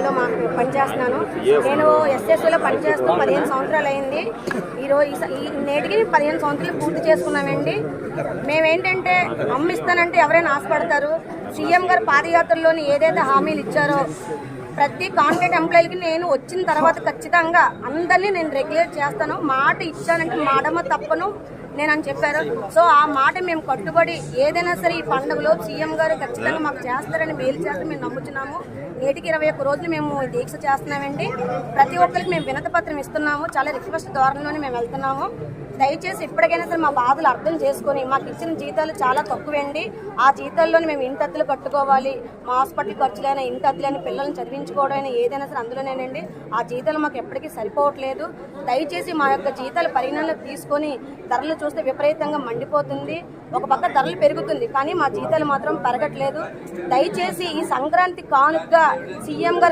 తెలంగాణలో మా పనిచేస్తున్నాను. నేను ఎస్ఎస్ఓలో పనిచేస్తూ పదిహేను సంవత్సరాలు అయింది. ఈరోజు ఈ స- ఈ నేటికి పదిహేను సంవత్సరాలు పూర్తి చేసుకున్నామండి. మేమేంటంటే అమ్మిస్తానంటే ఎవరైనా ఆశపడతారు. సీఎం గారు పాదయాత్రలోని ఏదైతే హామీలు ఇచ్చారో ప్రతి కాంట్రాక్ట్ ఎంప్లాయీకి నేను వచ్చిన తర్వాత ఖచ్చితంగా అందరినీ నేను రెగ్యులేట్ చేస్తాను. మాట ఇచ్చానంటే మాటమ తప్పను. నేను అని చెప్పారు. సో ఆ మాట మేము కట్టుబడి ఏదైనా సరే ఈ పండుగలో సీఎం గారు ఖచ్చితంగా మాకు చేస్తారని మేలు చేస్తే మేము నమ్ముతున్నాము నేటికి ఇరవై ఒక్క రోజులు మేము దీక్ష చేస్తున్నామండి. ప్రతి ఒక్కరికి మేము వినతి పత్రం ఇస్తున్నాము. చాలా రిక్వెస్ట్ ధోరణిలోనే మేము వెళ్తున్నాము. దయచేసి ఇప్పటికైనా సరే మా బాధలు అర్థం చేసుకొని మాకు ఇచ్చిన జీతాలు చాలా తక్కువండి. ఆ జీతాల్లోనే మేము ఇంటత్తులు కట్టుకోవాలి. మా హాస్పిటల్ ఖర్చులైనా ఇంటత్తులైనా పిల్లల్ని చదివించుకోవడం ఏదైనా సరే అందులోనేనండి. ఆ జీతాలు మాకు ఎప్పటికీ సరిపోవట్లేదు. దయచేసి మా యొక్క జీతాలు పరిగణనలోకి తీసుకొని ధరలు చూస్తే విపరీతంగా మండిపోతుంది. ఒక పక్క ధరలు పెరుగుతుంది. కానీ మా జీతాలు మాత్రం పెరగట్లేదు. దయచేసి ఈ సంక్రాంతి కానుకగా సీఎం గారు